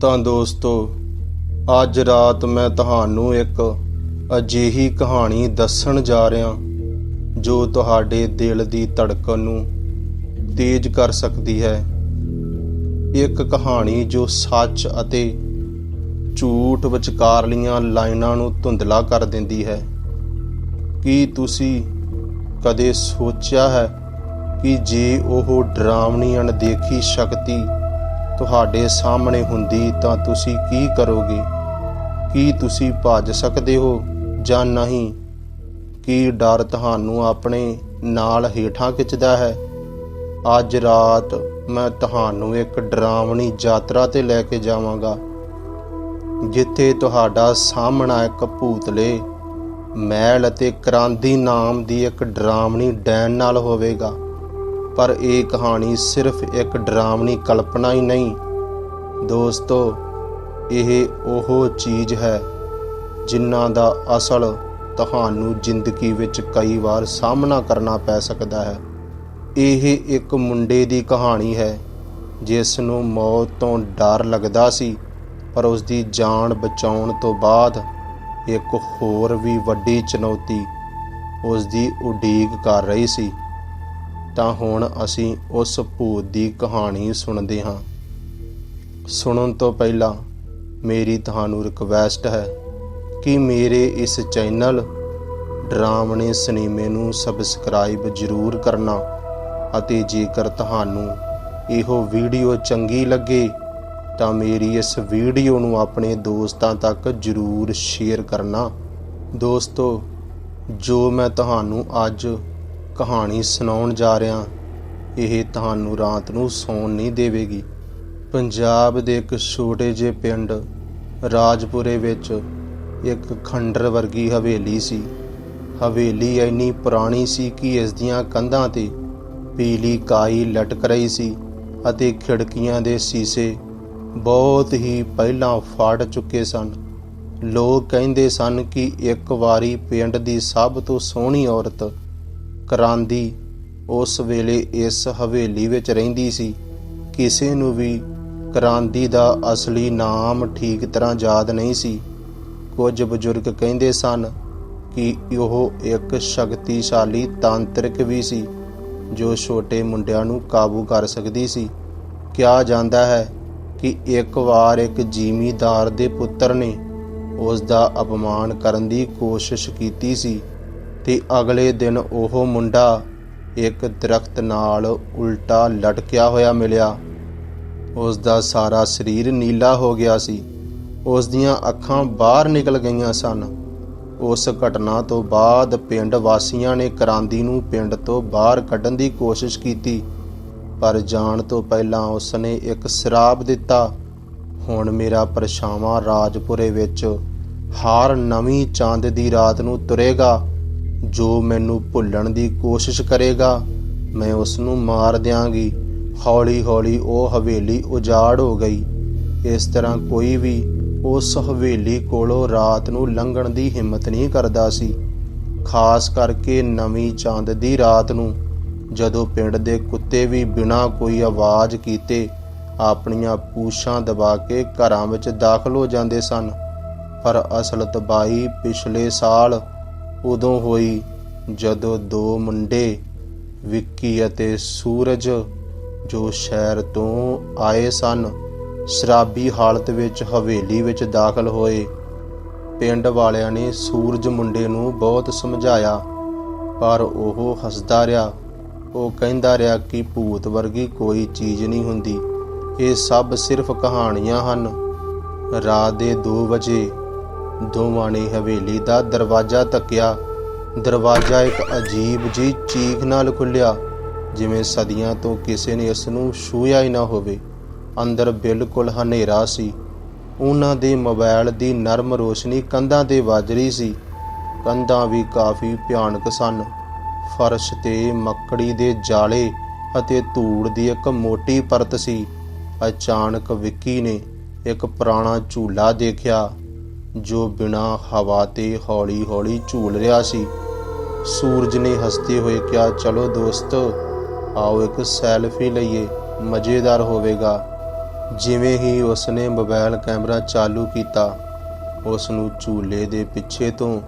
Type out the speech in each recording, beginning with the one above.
ਤਾਂ ਦੋਸਤੋ, ਅੱਜ ਰਾਤ ਮੈਂ ਤੁਹਾਨੂੰ ਇੱਕ ਅਜਿਹੀ ਕਹਾਣੀ ਦੱਸਣ ਜਾ ਰਿਹਾ ਜੋ ਤੁਹਾਡੇ ਦਿਲ ਦੀ ਧੜਕਣ ਨੂੰ ਤੇਜ਼ ਕਰ ਸਕਦੀ ਹੈ। ਇੱਕ ਕਹਾਣੀ ਜੋ ਸੱਚ ਅਤੇ ਝੂਠ ਵਿਚਕਾਰਲੀਆਂ ਲਾਈਨਾਂ ਨੂੰ ਧੁੰਦਲਾ ਕਰ ਦਿੰਦੀ ਹੈ। ਕੀ ਤੁਸੀਂ ਕਦੇ ਸੋਚਿਆ ਹੈ ਕਿ ਜੇ ਉਹ ਡਰਾਵਣੀ ਅਣਦੇਖੀ ਸ਼ਕਤੀ ਤੁਹਾਡੇ ਸਾਹਮਣੇ ਹੁੰਦੀ ਤਾਂ ਤੁਸੀਂ ਕੀ ਕਰੋਗੇ? ਕੀ ਤੁਸੀਂ ਭੱਜ ਸਕਦੇ ਹੋ ਜਾਂ ਨਹੀਂ? ਕੀ ਡਰ ਤੁਹਾਨੂੰ ਆਪਣੇ ਨਾਲ ਹੇਠਾਂ ਖਿੱਚਦਾ ਹੈ? ਅੱਜ ਰਾਤ ਮੈਂ ਤੁਹਾਨੂੰ ਇੱਕ ਡਰਾਵਣੀ ਯਾਤਰਾ ਤੇ ਲੈ ਕੇ ਜਾਵਾਂਗਾ, ਜਿੱਥੇ ਤੁਹਾਡਾ ਸਾਹਮਣਾ ਇੱਕ ਭੂਤਲੇ, ਮੈਲ ਅਤੇ ਕ੍ਰਾਂਤੀ ਨਾਮ ਦੀ ਇੱਕ ਡਰਾਵਣੀ ਡੈਨ ਨਾਲ ਹੋਵੇਗਾ। ਪਰ ਇਹ ਕਹਾਣੀ ਸਿਰਫ ਇੱਕ ਡਰਾਵਣੀ ਕਲਪਨਾ ਹੀ ਨਹੀਂ। ਦੋਸਤੋ, ਇਹ ਉਹ ਚੀਜ਼ ਹੈ ਜਿਨ੍ਹਾਂ ਦਾ ਅਸਲ ਤੁਹਾਨੂੰ ਜ਼ਿੰਦਗੀ ਵਿੱਚ ਕਈ ਵਾਰ ਸਾਹਮਣਾ ਕਰਨਾ ਪੈ ਸਕਦਾ ਹੈ। ਇਹ ਇੱਕ ਮੁੰਡੇ ਦੀ ਕਹਾਣੀ ਹੈ, ਜਿਸ ਨੂੰ ਮੌਤ ਤੋਂ ਡਰ ਲੱਗਦਾ ਸੀ, ਪਰ ਉਸ ਦੀ ਜਾਨ ਬਚਾਉਣ ਤੋਂ ਬਾਅਦ ਇੱਕ ਹੋਰ ਵੀ ਵੱਡੀ ਚੁਣੌਤੀ ਉਸ ਦੀ ਉਡੀਕ ਕਰ ਰਹੀ ਸੀ। ਤਾਂ ਹੁਣ ਅਸੀਂ ਉਸ ਭੂਤ ਦੀ ਕਹਾਣੀ ਸੁਣਦੇ ਹਾਂ। ਸੁਣਨ ਤੋਂ ਪਹਿਲਾਂ ਮੇਰੀ ਤੁਹਾਨੂੰ ਰਿਕਵੈਸਟ ਹੈ ਕਿ ਮੇਰੇ ਇਸ ਚੈਨਲ ਡਰਾਵਣੇ ਸਿਨੇਮੇ ਨੂੰ ਸਬਸਕ੍ਰਾਈਬ ਜ਼ਰੂਰ ਕਰਨਾ ਅਤੇ ਜੇਕਰ ਤੁਹਾਨੂੰ ਇਹੋ ਵੀਡੀਓ ਚੰਗੀ ਲੱਗੇ ਤਾਂ ਮੇਰੀ ਇਸ ਵੀਡੀਓ ਨੂੰ ਆਪਣੇ ਦੋਸਤਾਂ ਤੱਕ ਜ਼ਰੂਰ ਸ਼ੇਅਰ ਕਰਨਾ। ਦੋਸਤੋ, ਜੋ ਮੈਂ ਤੁਹਾਨੂੰ ਅੱਜ ਕਹਾਣੀ ਸੁਣਾਉਣ ਜਾ ਰਿਹਾ, ਇਹ ਤੁਹਾਨੂੰ ਰਾਤ ਨੂੰ ਸੌਣ ਨਹੀਂ ਦੇਵੇਗੀ। ਪੰਜਾਬ ਦੇ ਇੱਕ ਛੋਟੇ ਜਿਹੇ ਪਿੰਡ, ਰਾਜਪੁਰੇ ਵਿੱਚ ਇੱਕ ਖੰਡਰ ਵਰਗੀ ਹਵੇਲੀ ਸੀ। ਹਵੇਲੀ ਇੰਨੀ ਪੁਰਾਣੀ ਸੀ ਕਿ ਇਸ ਦੀਆਂ ਕੰਧਾਂ ਤੇ ਪੀਲੀ ਕਾਈ ਲਟਕ ਰਹੀ ਸੀ ਅਤੇ ਖਿੜਕੀਆਂ ਦੇ ਸ਼ੀਸ਼ੇ ਬਹੁਤ ਹੀ ਪਹਿਲਾਂ ਫਾੜ ਚੁੱਕੇ ਸਨ। ਲੋਕ ਕਹਿੰਦੇ ਸਨ ਕਿ ਇੱਕ ਵਾਰੀ ਪਿੰਡ ਦੀ ਸਭ ਤੋਂ ਸੋਹਣੀ ਔਰਤ ਕਰਾਂਦੀ, ਉਸ ਵੇਲੇ ਇਸ ਹਵੇਲੀ ਵਿੱਚ ਰਹਿੰਦੀ ਸੀ। ਕਿਸੇ ਨੂੰ ਵੀ ਕ੍ਰਾਂਤੀ ਦਾ ਅਸਲੀ ਨਾਮ ਠੀਕ ਤਰ੍ਹਾਂ ਯਾਦ ਨਹੀਂ ਸੀ। ਕੁਝ ਬਜ਼ੁਰਗ ਕਹਿੰਦੇ ਸਨ ਕਿ ਉਹ ਇੱਕ ਸ਼ਕਤੀਸ਼ਾਲੀ ਤਾਂਤਰਿਕ ਵੀ ਸੀ, ਜੋ ਛੋਟੇ ਮੁੰਡਿਆਂ ਨੂੰ ਕਾਬੂ ਕਰ ਸਕਦੀ ਸੀ। ਕਿਹਾ ਜਾਂਦਾ ਹੈ ਕਿ ਇੱਕ ਵਾਰ ਇੱਕ ਜ਼ਿਮੀਦਾਰ ਦੇ ਪੁੱਤਰ ਨੇ ਉਸ ਦਾ ਅਪਮਾਨ ਕਰਨ ਦੀ ਕੋਸ਼ਿਸ਼ ਕੀਤੀ ਸੀ। ਤੇ ਅਗਲੇ ਦਿਨ ਉਹ ਮੁੰਡਾ ਇੱਕ ਦਰਖਤ ਨਾਲ ਉਲਟਾ ਲਟਕਿਆ ਹੋਇਆ ਮਿਲਿਆ। ਉਸ ਦਾ ਸਾਰਾ ਸਰੀਰ ਨੀਲਾ ਹੋ ਗਿਆ ਸੀ। ਉਸ ਦੀਆਂ ਅੱਖਾਂ ਬਾਹਰ ਨਿਕਲ ਗਈਆਂ ਸਨ। ਉਸ ਘਟਨਾ ਤੋਂ ਬਾਅਦ ਪਿੰਡ ਵਾਸੀਆਂ ਨੇ ਕਰਾਂਦੀ ਨੂੰ ਪਿੰਡ ਤੋਂ ਬਾਹਰ ਕੱਢਣ ਦੀ ਕੋਸ਼ਿਸ਼ ਕੀਤੀ, ਪਰ ਜਾਣ ਤੋਂ ਪਹਿਲਾਂ ਉਸ ਨੇ ਇੱਕ ਸ਼ਰਾਪ ਦਿੱਤਾ। ਹੁਣ ਮੇਰਾ ਪਰਛਾਵਾਂ ਰਾਜਪੁਰੇ ਵਿੱਚ ਹਾਰ ਨਵੀਂ ਚਾਂਦ ਦੀ ਰਾਤ ਨੂੰ ਤੁਰੇਗਾ। ਜੋ ਮੈਨੂੰ ਭੁੱਲਣ ਦੀ ਕੋਸ਼ਿਸ਼ ਕਰੇਗਾ, ਮੈਂ ਉਸ ਨੂੰ ਮਾਰ ਦਿਆਂਗੀ। ਹੌਲੀ-ਹੌਲੀ ਉਹ ਹਵੇਲੀ ਉਜਾੜ ਹੋ ਗਈ। ਇਸ ਤਰ੍ਹਾਂ ਕੋਈ ਵੀ ਉਸ ਹਵੇਲੀ ਕੋਲੋਂ ਰਾਤ ਨੂੰ ਲੰਘਣ ਦੀ ਹਿੰਮਤ ਨਹੀਂ ਕਰਦਾ ਸੀ। ਖਾਸ ਕਰਕੇ ਨਵੀਂ ਚੰਦ ਦੀ ਰਾਤ ਨੂੰ, ਜਦੋਂ ਪਿੰਡ ਦੇ ਕੁੱਤੇ ਵੀ ਬਿਨਾਂ ਕੋਈ ਆਵਾਜ਼ ਕੀਤੇ ਆਪਣੀਆਂ ਪੂਛਾਂ ਦਬਾ ਕੇ ਘਰਾਂ ਵਿੱਚ ਦਾਖਲ ਹੋ ਜਾਂਦੇ ਸਨ। ਪਰ ਅਸਲ ਤਬਾਹੀ ਪਿਛਲੇ ਸਾਲ ਉਦੋਂ ਹੋਈ ਜਦੋਂ ਦੋ ਮੁੰਡੇ, ਵਿੱਕੀ ਅਤੇ ਸੂਰਜ, ਜੋ ਸ਼ਹਿਰ ਤੋਂ ਆਏ ਸਨ, ਸ਼ਰਾਬੀ ਹਾਲਤ ਵਿੱਚ ਹਵੇਲੀ ਵਿੱਚ ਦਾਖਲ ਹੋਏ। ਪਿੰਡ ਵਾਲਿਆਂ ਨੇ ਸੂਰਜ ਮੁੰਡੇ ਨੂੰ ਬਹੁਤ ਸਮਝਾਇਆ, ਪਰ ਉਹ ਹੱਸਦਾ ਰਿਹਾ। ਉਹ ਕਹਿੰਦਾ ਰਿਹਾ ਕਿ ਭੂਤ ਵਰਗੀ ਕੋਈ ਚੀਜ਼ ਨਹੀਂ ਹੁੰਦੀ। ਇਹ ਸਭ ਸਿਰਫ ਕਹਾਣੀਆਂ ਹਨ। ਰਾਤ ਦੇ 2 ਵਜੇ ਦੋਵਾਂ ਨੇ ਹਵੇਲੀ ਦਾ ਦਰਵਾਜ਼ਾ ਤੱਕਿਆ ਦਰਵਾਜ਼ਾ ਇੱਕ ਅਜੀਬ ਜੀ ਚੀਖ ਨਾਲ ਖੁੱਲਿਆ ਜਿਵੇਂ ਸਦੀਆਂ ਤੋਂ ਕਿਸੇ ਨੇ ਇਸ ਨੂੰ ਛੂਹਿਆ ਹੀ ਨਾ ਹੋਵੇ। ਅੰਦਰ ਬਿਲਕੁਲ ਹਨੇਰਾ ਸੀ। ਉਹਨਾਂ ਦੇ ਮੋਬਾਈਲ ਦੀ ਨਰਮ ਰੋਸ਼ਨੀ ਕੰਧਾਂ ਤੇ ਵੱਜ ਰਹੀ ਸੀ। ਕੰਧਾਂ ਵੀ ਕਾਫੀ ਭਿਆਨਕ ਸਨ। ਫਰਸ਼ ਤੇ ਮੱਕੜੀ ਦੇ ਜਾਲੇ ਅਤੇ ਧੂੜ ਦੀ ਇੱਕ ਮੋਟੀ ਪਰਤ ਸੀ। ਅਚਾਨਕ ਵਿੱਕੀ ਨੇ ਇੱਕ ਪੁਰਾਣਾ ਝੂਲਾ ਦੇਖਿਆ। ਜੋ ਬਿਨਾਂ ਹਵਾ ਤੇ ਹੌਲੀ-ਹੌਲੀ ਝੂਲ ਰਿਹਾ ਸੀ। ਸੂਰਜ ਨੇ ਹੱਸਦੇ ਹੋਏ ਕਿਹਾ, ਚਲੋ ਦੋਸਤ, ਆਓ ਇੱਕ ਸੈਲਫੀ ਲਈਏ, ਮਜ਼ੇਦਾਰ ਹੋਵੇਗਾ। ਜਿਵੇਂ ਹੀ ਉਸਨੇ ਮੋਬਾਈਲ ਕੈਮਰਾ ਚਾਲੂ ਕੀਤਾ ਉਸ ਨੂੰ ਝੂਲੇ ਦੇ ਪਿੱਛੇ ਤੋਂ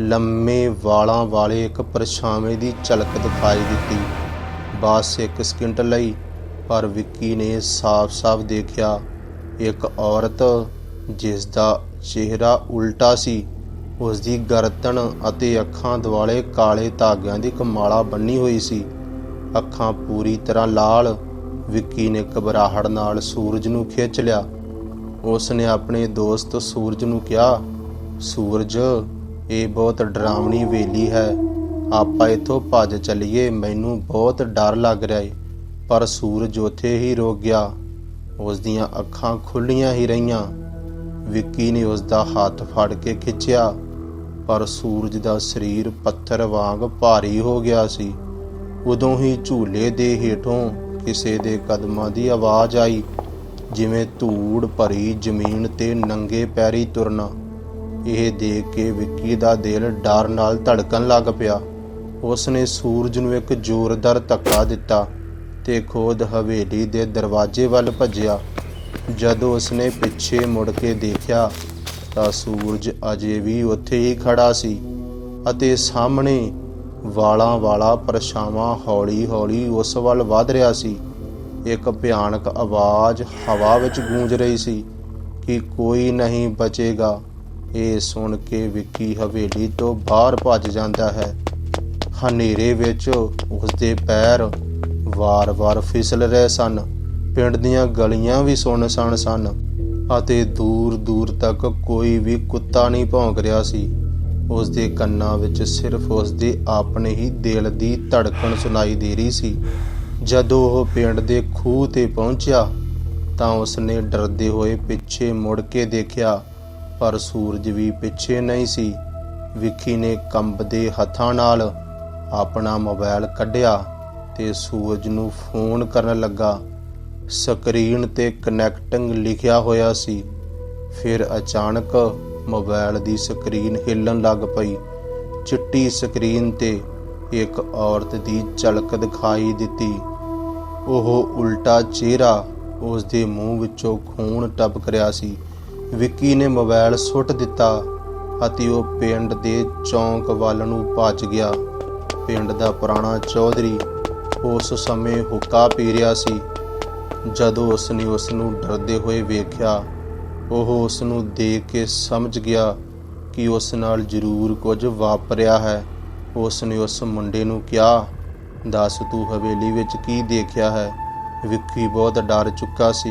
ਲੰਮੇ ਵਾਲਾਂ ਵਾਲੇ ਇੱਕ ਪਰਛਾਵੇਂ ਦੀ ਝਲਕ ਦਿਖਾਈ ਦਿੱਤੀ। ਬਸ ਇੱਕ ਸਕਿੰਟ ਲਈ, ਪਰ ਵਿੱਕੀ ਨੇ ਸਾਫ਼-ਸਾਫ਼ ਦੇਖਿਆ, ਇੱਕ ਔਰਤ ਜਿਸ ਦਾ ਚਿਹਰਾ ਉਲਟਾ ਸੀ। ਉਸ ਦੀ ਗਰਦਨ ਅਤੇ ਅੱਖਾਂ ਦੁਆਲੇ ਕਾਲੇ ਧਾਗਿਆਂ ਦੀ ਕਮਾਲਾ ਬੰਨੀ ਹੋਈ ਸੀ। ਅੱਖਾਂ ਪੂਰੀ ਤਰ੍ਹਾਂ ਲਾਲ। ਵਿੱਕੀ ਨੇ ਘਬਰਾਹਟ ਨਾਲ ਸੂਰਜ ਨੂੰ ਖਿੱਚ ਲਿਆ। ਉਸ ਨੇ ਆਪਣੇ ਦੋਸਤ ਸੂਰਜ ਨੂੰ ਕਿਹਾ, ਸੂਰਜ, ਇਹ ਬਹੁਤ ਡਰਾਵਣੀ ਵੇਲੀ ਹੈ। ਆਪਾਂ ਇੱਥੋਂ ਭੱਜ ਚੱਲੀਏ, ਮੈਨੂੰ ਬਹੁਤ ਡਰ ਲੱਗ ਰਿਹਾ ਏ। ਪਰ ਸੂਰਜ ਉੱਥੇ ਹੀ ਰੁਕ ਗਿਆ। ਉਸ ਦੀਆਂ ਅੱਖਾਂ ਖੁੱਲੀਆਂ ਹੀ ਰਹੀਆਂ। ਵਿੱਕੀ ਨੇ ਉਸ ਦਾ ਹੱਥ ਫੜ ਕੇ ਖਿੱਚਿਆ, ਪਰ ਸੂਰਜ ਦਾ ਸਰੀਰ ਪੱਥਰ ਵਾਂਗ ਭਾਰੀ ਹੋ ਗਿਆ ਸੀ। ਉਦੋਂ ਹੀ ਝੂਲੇ ਦੇ ਹੇਠੋਂ ਕਿਸੇ ਦੇ ਕਦਮਾਂ ਦੀ ਆਵਾਜ਼ ਆਈ, ਜਿਵੇਂ ਧੂੜ ਭਰੀ ਜ਼ਮੀਨ ਤੇ ਨੰਗੇ ਪੈਰੀ ਤੁਰਨਾ। ਇਹ ਦੇਖ ਕੇ ਵਿੱਕੀ ਦਾ ਦਿਲ ਡਰ ਨਾਲ ਧੜਕਣ ਲੱਗ ਪਿਆ। ਉਸ ਨੇ ਸੂਰਜ ਨੂੰ ਇੱਕ ਜ਼ੋਰਦਾਰ ਧੱਕਾ ਦਿੱਤਾ ਤੇ ਖੋਦ ਹਵੇਲੀ ਦੇ ਦਰਵਾਜ਼ੇ ਵੱਲ ਭੱਜਿਆ। ਜਦੋਂ ਉਸਨੇ ਪਿੱਛੇ ਮੁੜ ਕੇ ਦੇਖਿਆ ਤਾਂ ਸੂਰਜ ਅਜੇ ਵੀ ਉੱਥੇ ਹੀ ਖੜਾ ਸੀ ਅਤੇ ਸਾਹਮਣੇ ਵਾਲਾਂ ਵਾਲਾ ਪਰਛਾਵਾਂ ਹੌਲੀ-ਹੌਲੀ ਉਸ ਵੱਲ ਵਧ ਰਿਹਾ ਸੀ। ਇੱਕ ਭਿਆਨਕ ਆਵਾਜ਼ ਹਵਾ ਵਿੱਚ ਗੂੰਜ ਰਹੀ ਸੀ ਕਿ ਕੋਈ ਨਹੀਂ ਬਚੇਗਾ। ਇਹ ਸੁਣ ਕੇ ਵਿੱਕੀ ਹਵੇਲੀ ਤੋਂ ਬਾਹਰ ਭੱਜ ਜਾਂਦਾ ਹੈ। ਹਨੇਰੇ ਵਿੱਚ ਉਸਦੇ ਪੈਰ ਵਾਰ-ਵਾਰ ਫਿਸਲ ਰਹੇ ਸਨ। ਪਿੰਡ ਦੀਆਂ ਗਲੀਆਂ ਵੀ ਸੁੰਨਸਾਨ ਸਨ ਅਤੇ ਦੂਰ-ਦੂਰ ਤੱਕ ਕੋਈ ਵੀ ਕੁੱਤਾ ਨਹੀਂ ਭੌਂਕ ਰਿਹਾ ਸੀ। ਉਸ ਦੇ ਕੰਨਾਂ ਵਿੱਚ ਸਿਰਫ ਉਸ ਦੇ ਆਪਣੇ ਹੀ ਦਿਲ ਦੀ ਧੜਕਣ ਸੁਣਾਈ ਦੇ ਰਹੀ ਸੀ। ਜਦੋਂ ਉਹ ਪਿੰਡ ਦੇ ਖੂਹ ਤੇ ਪਹੁੰਚਿਆ ਤਾਂ ਉਸਨੇ ਡਰਦੇ ਹੋਏ ਪਿੱਛੇ ਮੁੜ ਕੇ ਦੇਖਿਆ, ਪਰ ਸੂਰਜ ਵੀ ਪਿੱਛੇ ਨਹੀਂ ਸੀ। ਵਿੱਕੀ ਨੇ ਕੰਬਦੇ ਹੱਥਾਂ ਨਾਲ ਆਪਣਾ ਮੋਬਾਈਲ ਕੱਢਿਆ ਤੇ ਸੂਰਜ ਨੂੰ ਫੋਨ ਕਰਨ ਲੱਗਾ। ਸਕਰੀਨ ਤੇ ਕਨੈਕਟਿੰਗ ਲਿਖਿਆ ਹੋਇਆ ਸੀ। ਫਿਰ ਅਚਾਨਕ ਮੋਬਾਈਲ ਦੀ ਸਕਰੀਨ ਹਿੱਲਣ ਲੱਗ ਪਈ। ਚਿੱਟੀ ਸਕਰੀਨ ਤੇ ਇੱਕ ਔਰਤ ਦੀ ਝਲਕ ਦਿਖਾਈ ਦਿੱਤੀ। ਉਹ ਉਲਟਾ ਚਿਹਰਾ ਉਸ ਦੇ ਮੂੰਹ ਵਿੱਚੋਂ ਖੂਨ ਟਪਕ ਰਿਹਾ ਸੀ। ਵਿੱਕੀ ਨੇ ਮੋਬਾਈਲ ਸੁੱਟ ਦਿੱਤਾ ਅਤੇ ਉਹ ਪਿੰਡ ਦੇ ਚੌਂਕ ਵੱਲ ਨੂੰ ਭੱਜ ਗਿਆ। ਪਿੰਡ ਦਾ ਪੁਰਾਣਾ ਚੌਧਰੀ ਉਸ ਸਮੇਂ ਹੁੱਕਾ ਪੀ ਰਿਹਾ ਸੀ। ਜਦੋਂ ਉਸ ਨੇ ਉਸ ਨੂੰ ਡਰਦੇ ਹੋਏ ਵੇਖਿਆ, ਉਹ ਉਸ ਨੂੰ ਦੇਖ ਕੇ ਸਮਝ ਗਿਆ ਕਿ ਉਸ ਨਾਲ ਜ਼ਰੂਰ ਕੁਝ ਵਾਪਰਿਆ ਹੈ। ਉਸ ਨੇ ਉਸ ਮੁੰਡੇ ਨੂੰ ਕਿਹਾ, ਦੱਸ ਤੂੰ ਹਵੇਲੀ ਵਿੱਚ ਕੀ ਦੇਖਿਆ ਹੈ? ਵਿੱਕੀ ਬਹੁਤ ਡਰ ਚੁੱਕਾ ਸੀ।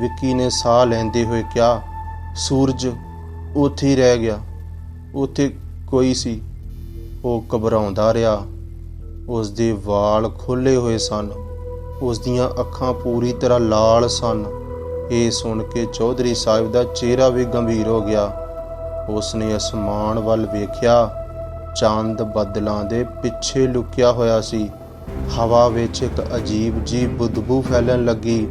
ਵਿੱਕੀ ਨੇ ਸਾਹ ਲੈਂਦੇ ਹੋਏ ਕਿਹਾ, ਸੂਰਜ, ਉੱਥੇ ਹੀ ਰਹਿ ਗਿਆ। ਉੱਥੇ ਕੋਈ ਸੀ? ਉਹ ਘਬਰਾਉਂਦਾ ਰਿਹਾ। ਉਸ ਦੇ ਵਾਲ ਖੁੱਲੇ ਹੋਏ ਸਨ। ਉਸ ਦੀਆਂ ਅੱਖਾਂ ਪੂਰੀ ਤਰ੍ਹਾਂ ਲਾਲ ਸਨ। ਇਹ ਸੁਣ ਕੇ ਚੌਧਰੀ ਸਾਹਿਬ ਦਾ ਚਿਹਰਾ ਵੀ ਗੰਭੀਰ ਹੋ ਗਿਆ। ਉਸ ਨੇ ਅਸਮਾਨ ਵੱਲ ਵੇਖਿਆ। ਚੰਦ ਬੱਦਲਾਂ ਦੇ ਪਿੱਛੇ ਲੁਕਿਆ ਹੋਇਆ ਸੀ। ਹਵਾ ਵਿੱਚ ਇੱਕ ਅਜੀਬ ਜੀ ਬਦਬੂ ਫੈਲਣ ਲੱਗੀ।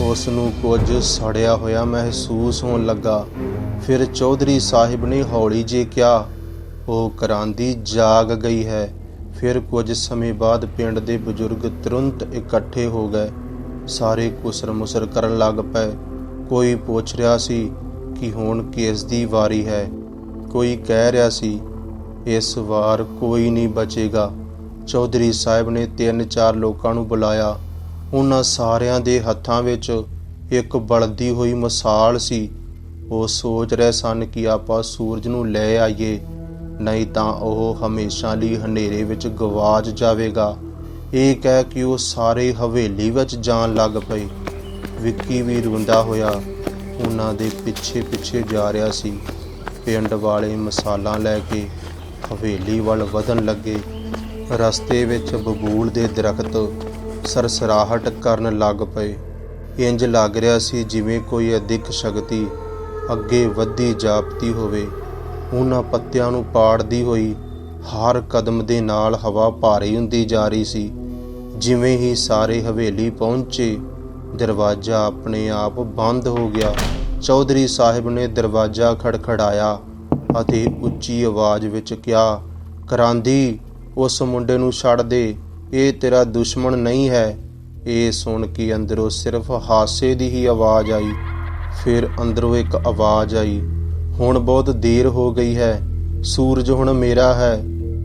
ਉਸ ਨੂੰ ਕੁਝ ਸੜਿਆ ਹੋਇਆ ਮਹਿਸੂਸ ਹੋਣ ਲੱਗਾ। ਫਿਰ ਚੌਧਰੀ ਸਾਹਿਬ ਨੇ ਹੌਲੀ ਜੇ ਕਿਹਾ, ਉਹ ਕਰਾਂਦੀ ਜਾਗ ਗਈ ਹੈ। ਫਿਰ ਕੁਝ ਸਮੇਂ ਬਾਅਦ ਪਿੰਡ ਦੇ ਬਜ਼ੁਰਗ ਤੁਰੰਤ ਇਕੱਠੇ ਹੋ ਗਏ। ਸਾਰੇ ਕੁਸਰ-ਮੁਸਰ ਕਰਨ ਲੱਗ ਪਏ। ਕੋਈ ਪੁੱਛ ਰਿਹਾ ਸੀ ਕਿ ਹੁਣ ਕਿਸ ਦੀ ਵਾਰੀ ਹੈ। ਕੋਈ ਕਹਿ ਰਿਹਾ ਸੀ, ਇਸ ਵਾਰ ਕੋਈ ਨਹੀਂ ਬਚੇਗਾ। ਚੌਧਰੀ ਸਾਹਿਬ ਨੇ ਤਿੰਨ ਚਾਰ ਲੋਕਾਂ ਨੂੰ ਬੁਲਾਇਆ। ਉਹਨਾਂ ਸਾਰਿਆਂ ਦੇ ਹੱਥਾਂ ਵਿੱਚ ਇੱਕ ਬਲਦੀ ਹੋਈ ਮਸਾਲ ਸੀ। ਉਹ ਸੋਚ ਰਹੇ ਸਨ ਕਿ ਆਪਾਂ ਸੂਰਜ ਨੂੰ ਲੈ ਆਈਏ। ਨਹੀਂ ਤਾਂ ਉਹ ਹਮੇਸ਼ਾ ਲਈ ਹਨੇਰੇ ਵਿੱਚ ਗਵਾਚ ਜਾਵੇਗਾ। ਇਹ ਕਹਿ ਕੇ ਉਹ ਸਾਰੇ ਹਵੇਲੀ ਵਿੱਚ ਜਾਣ ਲੱਗ ਪਏ। ਵਿੱਕੀ ਵੀ ਰੋਂਦਾ ਹੋਇਆ ਉਹਨਾਂ ਦੇ ਪਿੱਛੇ ਪਿੱਛੇ ਜਾ ਰਿਹਾ ਸੀ। ਪਿੰਡ ਵਾਲੇ ਮਸਾਲਾ ਲੈ ਕੇ ਹਵੇਲੀ ਵੱਲ ਵਧਣ ਲੱਗੇ। ਰਸਤੇ ਵਿੱਚ ਬਬੂਲ ਦੇ ਦਰਖਤ ਸਰਸਰਾਹਟ ਕਰਨ ਲੱਗ ਪਏ। ਇੰਜ ਲੱਗ ਰਿਹਾ ਸੀ ਜਿਵੇਂ ਕੋਈ ਅਦਿੱਖ ਸ਼ਕਤੀ ਅੱਗੇ ਵਧਦੀ ਜਾਪਦੀ ਹੋਵੇ। ਉਹਨਾਂ ਪੱਤਿਆਂ ਨੂੰ ਪਾੜਦੀ ਹੋਈ ਹਰ ਕਦਮ ਦੇ ਨਾਲ ਹਵਾ ਭਾਰੀ ਹੁੰਦੀ ਜਾ ਰਹੀ ਸੀ। ਜਿਵੇਂ ਹੀ ਸਾਰੇ ਹਵੇਲੀ ਪਹੁੰਚੇ, ਦਰਵਾਜ਼ਾ ਆਪਣੇ ਆਪ ਬੰਦ ਹੋ ਗਿਆ। ਚੌਧਰੀ ਸਾਹਿਬ ਨੇ ਦਰਵਾਜ਼ਾ ਖੜਖੜਾਇਆ ਅਤੇ ਉੱਚੀ ਆਵਾਜ਼ ਵਿੱਚ ਕਿਹਾ, ਕਰਾਂਦੀ, ਉਸ ਮੁੰਡੇ ਨੂੰ ਛੱਡ ਦੇ। ਇਹ ਤੇਰਾ ਦੁਸ਼ਮਣ ਨਹੀਂ ਹੈ। ਇਹ ਸੁਣ ਕੇ ਅੰਦਰੋਂ ਸਿਰਫ ਹਾਸੇ ਦੀ ਹੀ ਆਵਾਜ਼ ਆਈ। ਫਿਰ ਅੰਦਰੋਂ ਇੱਕ ਆਵਾਜ਼ ਆਈ। ਹੁਣ ਬਹੁਤ ਦੇਰ ਹੋ ਗਈ ਹੈ। ਸੂਰਜ ਹੁਣ ਮੇਰਾ ਹੈ।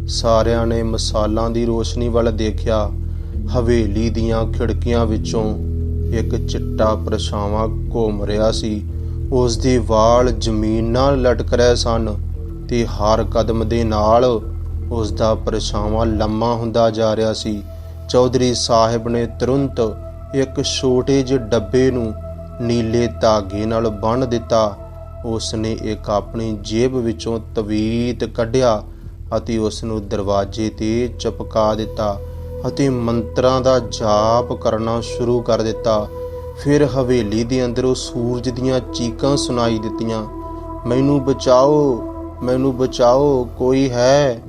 ਸਾਰਿਆਂ ਨੇ ਮਸਾਲਾਂ ਦੀ ਰੋਸ਼ਨੀ ਵੱਲ ਦੇਖਿਆ। ਹਵੇਲੀ ਦੀਆਂ ਖਿੜਕੀਆਂ ਵਿੱਚੋਂ ਇੱਕ ਚਿੱਟਾ ਪਰਛਾਵਾਂ ਘੁੰਮ ਰਿਹਾ ਸੀ। ਉਸ ਦੇ ਵਾਲ ਜ਼ਮੀਨ ਨਾਲ ਲਟਕ ਰਹੇ ਸਨ ਤੇ ਹਰ ਕਦਮ ਦੇ ਨਾਲ ਉਸ ਦਾ ਪਰਛਾਵਾਂ ਲੰਮਾ ਹੁੰਦਾ ਜਾ ਰਿਹਾ ਸੀ। ਚੌਧਰੀ ਸਾਹਿਬ ਨੇ ਤੁਰੰਤ ਇੱਕ ਛੋਟੇ ਜਿਹੇ ਡੱਬੇ ਨੂੰ ਨੀਲੇ ਧਾਗੇ ਨਾਲ ਬੰਨ੍ਹ ਦਿੱਤਾ। ਉਸ ਨੇ ਇੱਕ ਆਪਣੀ ਜੇਬ ਵਿੱਚੋਂ ਤਵੀਤ ਕੱਢਿਆ ਅਤੇ ਉਸ ਨੂੰ ਦਰਵਾਜ਼ੇ ਤੇ ਚਪਕਾ ਦਿੱਤਾ ਅਤੇ ਮੰਤਰਾਂ ਦਾ ਜਾਪ ਕਰਨਾ ਸ਼ੁਰੂ ਕਰ ਦਿੱਤਾ। ਫਿਰ ਹਵੇਲੀ ਦੇ ਅੰਦਰੋਂ ਸੂਰਜ ਦੀਆਂ ਚੀਕਾਂ ਸੁਣਾਈ ਦਿੱਤੀਆਂ, ਮੈਨੂੰ ਬਚਾਓ ਮੈਨੂੰ ਬਚਾਓ, ਕੋਈ ਹੈ?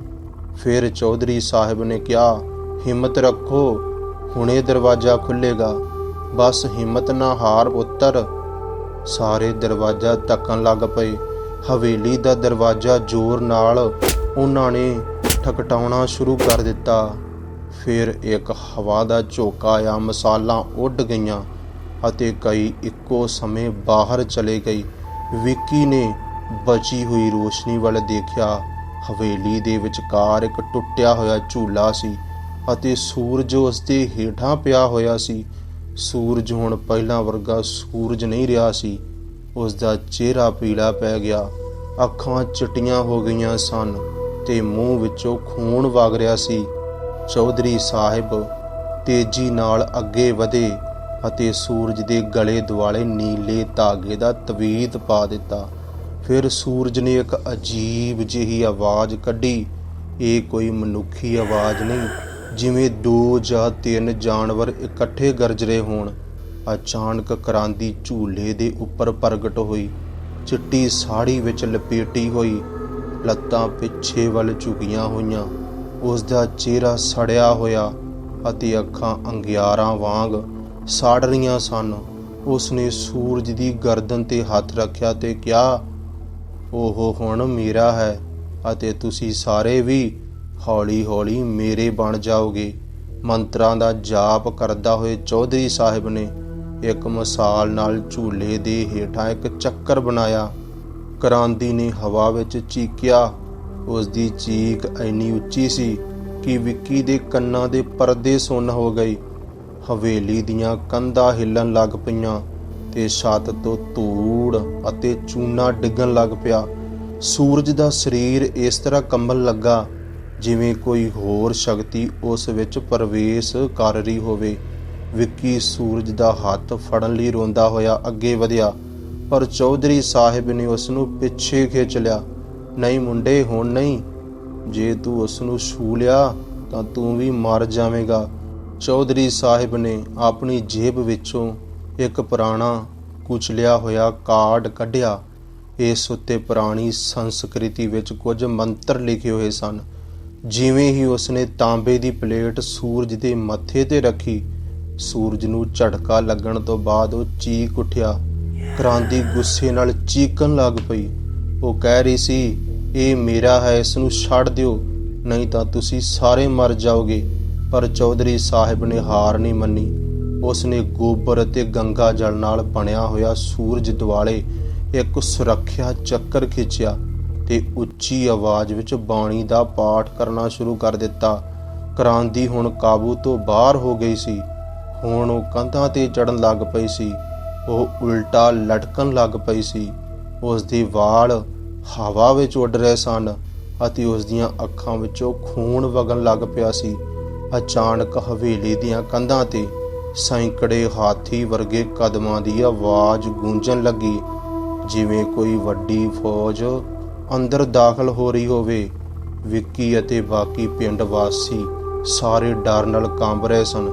ਫਿਰ ਚੌਧਰੀ ਸਾਹਿਬ ਨੇ ਕਿਹਾ, ਹਿੰਮਤ ਰੱਖੋ, ਹੁਣੇ ਦਰਵਾਜ਼ਾ ਖੁੱਲੇਗਾ। ਬਸ ਹਿੰਮਤ ਨਾ ਹਾਰ ਪੁੱਤਰ। ਸਾਰੇ ਦਰਵਾਜ਼ਾ ਧੱਕਣ ਲੱਗ ਪਏ। ਹਵੇਲੀ ਦਾ ਦਰਵਾਜ਼ਾ ਜ਼ੋਰ ਨਾਲ ਉਹਨਾਂ ਨੇ ਠਕਟਾਉਣਾ ਸ਼ੁਰੂ ਕਰ ਦਿੱਤਾ। ਫਿਰ ਇੱਕ ਹਵਾ ਦਾ ਝੋਕਾ ਆ ਮਸਾਲਾਂ ਉੱਡ ਗਈਆਂ ਅਤੇ ਕਈ ਇੱਕੋ ਸਮੇਂ ਬਾਹਰ ਚਲੇ ਗਈ ਵਿੱਕੀ ਨੇ ਬਚੀ ਹੋਈ ਰੋਸ਼ਨੀ ਵੱਲ ਦੇਖਿਆ। ਹਵੇਲੀ ਦੇ ਵਿਚਕਾਰ ਇੱਕ ਟੁੱਟਿਆ ਹੋਇਆ ਝੂਲਾ ਸੀ ਅਤੇ ਸੂਰਜ ਉਸ ਦੇ ਹੇਠਾਂ ਪਿਆ ਹੋਇਆ ਸੀ। ਸੂਰਜ ਹੁਣ ਪਹਿਲਾਂ ਵਰਗਾ ਸੂਰਜ ਨਹੀਂ ਰਿਹਾ ਸੀ। ਉਸ ਦਾ ਚਿਹਰਾ ਪੀਲਾ ਪੈ ਗਿਆ। ਅੱਖਾਂ ਚਿੱਟੀਆਂ ਹੋ ਗਈਆਂ ਸਨ ਤੇ ਮੂੰਹ ਵਿੱਚੋਂ ਖੂਨ ਵਗ ਰਿਹਾ ਸੀ। ਚੌਧਰੀ ਸਾਹਿਬ ਤੇਜ਼ੀ ਨਾਲ ਅੱਗੇ ਵਧੇ ਅਤੇ ਸੂਰਜ ਦੇ ਗਲੇ ਦੁਆਲੇ ਨੀਲੇ ਧਾਗੇ ਦਾ ਤਵੀਤ ਪਾ ਦਿੱਤਾ। ਫਿਰ ਸੂਰਜ ਨੇ ਇੱਕ ਅਜੀਬ ਜਿਹੀ ਆਵਾਜ਼ ਕੱਢੀ। ਇਹ ਕੋਈ ਮਨੁੱਖੀ ਆਵਾਜ਼ ਨਹੀਂ। ਜਿਵੇਂ ਦੋ ਜਾਂ ਤਿੰਨ ਜਾਨਵਰ ਇਕੱਠੇ ਗਰਜ ਰਹੇ ਹੋਣ, ਅਚਾਨਕ ਕ੍ਰਾਂਤੀ ਝੂਲੇ ਦੇ ਉੱਪਰ ਪ੍ਰਗਟ ਹੋਈ। ਚਿੱਟੀ ਸਾੜੀ ਵਿੱਚ ਲਪੇਟੀ ਹੋਈ, ਲੱਤਾਂ ਪਿੱਛੇ ਵੱਲ ਝੁਕੀਆਂ ਹੋਈਆਂ। ਉਸ ਦਾ ਚਿਹਰਾ ਸੜਿਆ ਹੋਇਆ ਅਤੇ ਅੱਖਾਂ ਅੰਗਿਆਰਾਂ ਵਾਂਗ ਸੜ ਰਹੀਆਂ ਸਨ। ਉਸ ਨੇ ਸੂਰਜ ਦੀ ਗਰਦਨ ਤੇ ਹੱਥ ਰੱਖਿਆ ਤੇ ਕਿਹਾ ਉਹ ਹੁਣ ਮੇਰਾ ਹੈ ਅਤੇ ਤੁਸੀਂ ਸਾਰੇ ਵੀ ਹੌਲੀ-ਹੌਲੀ ਮੇਰੇ ਬਣ ਜਾਓਗੇ। ਮੰਤਰਾਂ ਦਾ ਜਾਪ ਕਰਦਾ ਹੋਏ ਚੌਧਰੀ ਸਾਹਿਬ ਨੇ ਇੱਕ ਮਸਾਲ ਨਾਲ ਝੂਲੇ ਦੇ ਹੇਠਾਂ ਇੱਕ ਚੱਕਰ ਬਣਾਇਆ। ਕ੍ਰਾਂਤੀ ਨੇ ਹਵਾ ਵਿੱਚ ਚੀਕਿਆ। ਉਸ ਦੀ ਚੀਕ ਇੰਨੀ ਉੱਚੀ ਸੀ ਕਿ ਵਿੱਕੀ ਦੇ ਕੰਨਾਂ ਦੇ ਪਰਦੇ ਸੁੰਨ ਹੋ ਗਏ। ਹਵੇਲੀ ਦੀਆਂ ਕੰਧਾਂ ਹਿੱਲਣ ਲੱਗ ਪਈਆਂ ਤੇ ਛੱਤ ਤੋਂ ਧੂੜ ਅਤੇ ਚੂਨਾ ਡਿੱਗਣ ਲੱਗ ਪਿਆ। ਸੂਰਜ ਦਾ ਸਰੀਰ ਇਸ ਤਰ੍ਹਾਂ ਕੰਬਣ ਲੱਗਾ ਜਿਵੇਂ ਕੋਈ ਹੋਰ ਸ਼ਕਤੀ ਉਸ ਵਿੱਚ ਪ੍ਰਵੇਸ਼ ਕਰ ਰਹੀ ਹੋਵੇ। ਵਿੱਕੀ ਸੂਰਜ ਦਾ ਹੱਥ ਫੜਨ ਲਈ ਰੋਂਦਾ ਹੋਇਆ ਅੱਗੇ ਵਧਿਆ, ਪਰ ਚੌਧਰੀ ਸਾਹਿਬ ਨੇ ਉਸ ਨੂੰ ਪਿੱਛੇ ਖਿੱਚ ਲਿਆ। ਨਹੀਂ ਮੁੰਡੇ, ਹੁਣ ਨਹੀਂ। ਜੇ ਤੂੰ ਉਸ ਨੂੰ ਛੂ ਲਿਆ, ਤਾਂ ਤੂੰ ਵੀ ਮਰ ਜਾਵੇਂਗਾ। ਚੌਧਰੀ ਸਾਹਿਬ ਨੇ ਆਪਣੀ ਜੇਬ ਵਿੱਚੋਂ ਇੱਕ ਪੁਰਾਣਾ ਕੁਚਲਿਆ ਹੋਇਆ ਕਾਰਡ ਕੱਢਿਆ। ਇਸ ਉੱਤੇ ਪੁਰਾਣੀ ਸੰਸਕ੍ਰਿਤੀ ਵਿੱਚ ਕੁਝ ਮੰਤਰ ਲਿਖੇ ਹੋਏ ਸਨ। ਜਿਵੇਂ ਹੀ ਉਸਨੇ ਤਾਂਬੇ ਦੀ ਪਲੇਟ ਸੂਰਜ ਦੇ ਮੱਥੇ ਤੇ ਰੱਖੀ, ਸੂਰਜ ਨੂੰ ਝਟਕਾ ਲੱਗਣ ਤੋਂ ਬਾਅਦ ਉਹ ਚੀਕ ਉੱਠਿਆ। ਕ੍ਰਾਂਤੀ ਗੁੱਸੇ ਨਾਲ ਚੀਕਣ ਲੱਗ ਪਈ। ਉਹ ਕਹਿ ਰਹੀ ਸੀ, ਇਹ ਮੇਰਾ ਹੈ, ਇਸ ਨੂੰ ਛੱਡ ਦਿਓ, ਨਹੀਂ ਤਾਂ ਤੁਸੀਂ ਸਾਰੇ ਮਰ ਜਾਓਗੇ। ਪਰ ਚੌਧਰੀ ਸਾਹਿਬ ਨੇ ਹਾਰ ਨਹੀਂ ਮੰਨੀ। ਉਸਨੇ ਗੋਬਰ ਅਤੇ ਗੰਗਾ ਜਲ ਨਾਲ ਬਣਿਆ ਹੋਇਆ ਸੂਰਜ ਦੁਆਲੇ ਇੱਕ ਸੁਰੱਖਿਆ ਚੱਕਰ ਖਿੱਚਿਆ। ਤੇ ਉੱਚੀ ਆਵਾਜ਼ ਵਿੱਚ ਬਾਣੀ ਦਾ ਪਾਠ ਕਰਨਾ ਸ਼ੁਰੂ ਕਰ ਦਿੱਤਾ। ਕ੍ਰਾਂਤੀ ਹੁਣ ਕਾਬੂ ਤੋਂ ਬਾਹਰ ਹੋ ਗਈ ਸੀ। ਹੁਣ ਉਹ ਕੰਧਾਂ ਤੇ ਚੜਨ ਲੱਗ ਪਈ ਸੀ। ਉਹ ਉਲਟਾ ਲਟਕਣ ਲੱਗ ਪਈ ਸੀ। ਉਸ ਦੇ ਵਾਲ ਹਵਾ ਵਿੱਚ ਉੱਡ ਰਹੇ ਸਨ ਅਤੇ ਉਸ ਦੀਆਂ ਅੱਖਾਂ ਵਿੱਚੋਂ ਖੂਨ ਵਗਣ ਲੱਗ ਪਿਆ ਸੀ। ਅਚਾਨਕ ਹਵੇਲੀ ਦੀਆਂ ਕੰਧਾਂ ਤੇ ਸੈਂਕੜੇ ਹਾਥੀ ਵਰਗੇ ਕਦਮਾਂ ਦੀ ਆਵਾਜ਼ ਗੂੰਜਣ ਲੱਗੀ। ਜਿਵੇਂ ਕੋਈ ਵੱਡੀ ਫੌਜ ਅੰਦਰ ਦਾਖਲ ਹੋ ਰਹੀ ਹੋਵੇ। ਵਿੱਕੀ ਅਤੇ ਬਾਕੀ ਪਿੰਡ ਵਾਸੀ ਸਾਰੇ ਡਰ ਨਾਲ ਕੰਬ ਰਹੇ ਸਨ,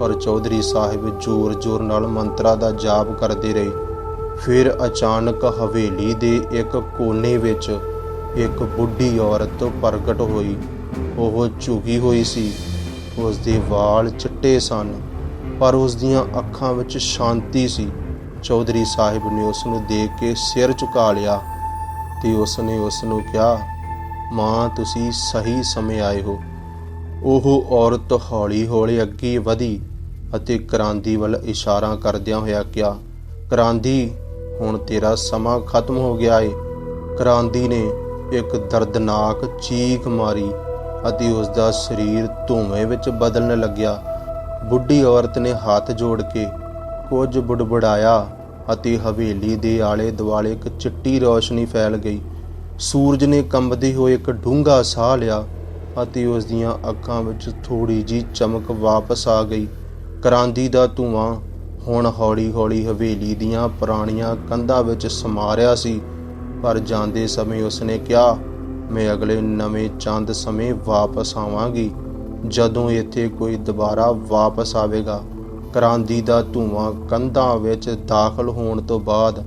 ਪਰ ਚੌਧਰੀ ਸਾਹਿਬ ਜ਼ੋਰ-ਜ਼ੋਰ ਨਾਲ ਮੰਤਰਾਂ ਦਾ ਜਾਪ ਕਰਦੇ ਰਹੇ। ਫਿਰ ਅਚਾਨਕ ਹਵੇਲੀ ਦੇ ਇੱਕ ਕੋਨੇ ਵਿੱਚ ਇੱਕ ਬੁੱਢੀ ਔਰਤ ਪ੍ਰਗਟ ਹੋਈ। ਉਹ ਝੁਕੀ ਹੋਈ ਸੀ। ਉਸ ਦੇ ਵਾਲ ਚਿੱਟੇ ਸਨ, ਪਰ ਉਸ ਦੀਆਂ ਅੱਖਾਂ ਵਿੱਚ ਸ਼ਾਂਤੀ ਸੀ। ਚੌਧਰੀ ਸਾਹਿਬ ਨੇ ਉਸ ਨੂੰ ਦੇਖ ਕੇ ਸਿਰ ਝੁਕਾ ਲਿਆ। ਤੇ ਉਸ ਨੇ ਉਸ ਨੂੰ ਕਿਹਾ, ਮਾਂ, ਤੁਸੀਂ ਸਹੀ ਸਮੇਂ ਆਏ ਹੋ। ਉਹ ਔਰਤ ਹੌਲੀ-ਹੌਲੀ ਅੱਗੇ ਵਧੀ ਅਤੇ ਕ੍ਰਾਂਤੀ ਵੱਲ ਇਸ਼ਾਰਾ ਕਰਦਿਆਂ ਹੋਇਆ ਕਿਹਾ, ਕਰਾਂਦੀ, ਹੁਣ ਤੇਰਾ ਸਮਾਂ ਖਤਮ ਹੋ ਗਿਆ ਏ। ਕਰਾਂਦੀ ਨੇ ਇੱਕ ਦਰਦਨਾਕ ਚੀਖ ਮਾਰੀ ਅਤੇ ਉਸ ਦਾ ਸਰੀਰ ਧੂਏ ਵਿੱਚ ਬਦਲਣ ਲੱਗਿਆ। ਬੁੱਢੀ ਔਰਤ ਨੇ ਹੱਥ ਜੋੜ ਕੇ ਕੁਝ ਬੁੜਬੜਾਇਆ ਅਤੇ ਹਵੇਲੀ ਦੇ ਆਲੇ ਦੁਆਲੇ ਇੱਕ ਚਿੱਟੀ ਰੌਸ਼ਨੀ ਫੈਲ ਗਈ। ਸੂਰਜ ਨੇ ਕੰਬਦੇ ਹੋਏ ਇੱਕ ਡੂੰਘਾ ਸਾਹ ਲਿਆ ਅਤੇ ਉਸ ਦੀਆਂ ਅੱਖਾਂ ਵਿੱਚ ਥੋੜੀ ਜੀ ਚਮਕ ਵਾਪਸ ਆ ਗਈ। ਕ੍ਰਾਂਤੀ ਦਾ ਧੂਆਂ ਹੁਣ ਹੌਲੀ-ਹੌਲੀ ਹਵੇਲੀ ਦੀਆਂ ਪੁਰਾਣੀਆਂ ਕੰਧਾਂ ਵਿੱਚ ਸਮਾ ਰਿਹਾ ਸੀ, ਪਰ ਜਾਂਦੇ ਸਮੇਂ ਉਸਨੇ ਕਿਹਾ, ਮੈਂ ਅਗਲੇ ਨਵੇਂ ਚੰਦ ਸਮੇਂ ਵਾਪਸ ਆਵਾਂਗੀ, ਜਦੋਂ ਇੱਥੇ ਕੋਈ ਦੁਬਾਰਾ ਵਾਪਸ ਆਵੇਗਾ। ਕਰਾਂਦੀ ਦਾ ਧੂਆਂ ਕੰਧਾਂ ਵਿੱਚ ਦਾਖਲ ਹੋਣ ਤੋਂ ਬਾਅਦ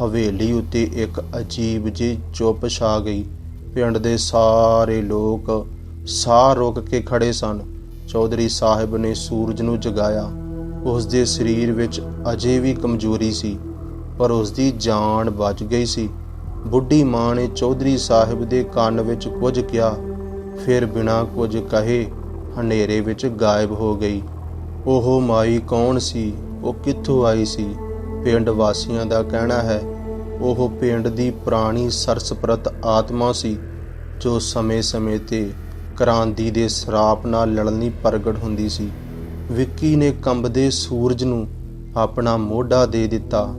ਹਵੇਲੀ ਉੱਤੇ ਇੱਕ ਅਜੀਬ ਜਿਹੀ ਚੁੱਪ ਛਾ ਗਈ। ਪਿੰਡ ਦੇ ਸਾਰੇ ਲੋਕ ਸਾਹ ਰੁਕ ਕੇ ਖੜੇ ਸਨ। ਚੌਧਰੀ ਸਾਹਿਬ ਨੇ ਸੂਰਜ ਨੂੰ ਜਗਾਇਆ। ਉਸ ਦੇ ਸਰੀਰ ਵਿੱਚ ਅਜੇ ਵੀ ਕਮਜ਼ੋਰੀ ਸੀ, ਪਰ ਉਸ ਦੀ ਜਾਨ ਬਚ ਗਈ ਸੀ। ਬੁੱਢੀ ਮਾਂ ਨੇ ਚੌਧਰੀ ਸਾਹਿਬ ਦੇ ਕੰਨ ਵਿੱਚ ਕੁਝ ਕਿਹਾ, ਫਿਰ ਬਿਨਾਂ ਕੁਝ ਕਹੇ ਹਨੇਰੇ ਵਿੱਚ ਗਾਇਬ ਹੋ ਗਈ। ਉਹ ਮਾਈ ਕੌਣ ਸੀ? ਉਹ ਕਿੱਥੋਂ ਆਈ ਸੀ? ਪਿੰਡ ਵਾਸੀਆਂ ਦਾ ਕਹਿਣਾ ਹੈ, ਉਹ ਪਿੰਡ ਦੀ ਪੁਰਾਣੀ ਸਰਸਪ੍ਰਤ ਆਤਮਾ ਸੀ, ਜੋ ਸਮੇਂ-ਸਮੇਂ ਤੇ ਕ੍ਰਾਂਤੀ ਦੇ ਸਰਾਪ ਨਾਲ ਲੜਨੀ ਪ੍ਰਗਟ ਹੁੰਦੀ ਸੀ। ਵਿੱਕੀ ਨੇ ਕੰਬਦੇ ਸੂਰਜ ਨੂੰ ਆਪਣਾ ਮੋਢਾ ਦੇ ਦਿੱਤਾ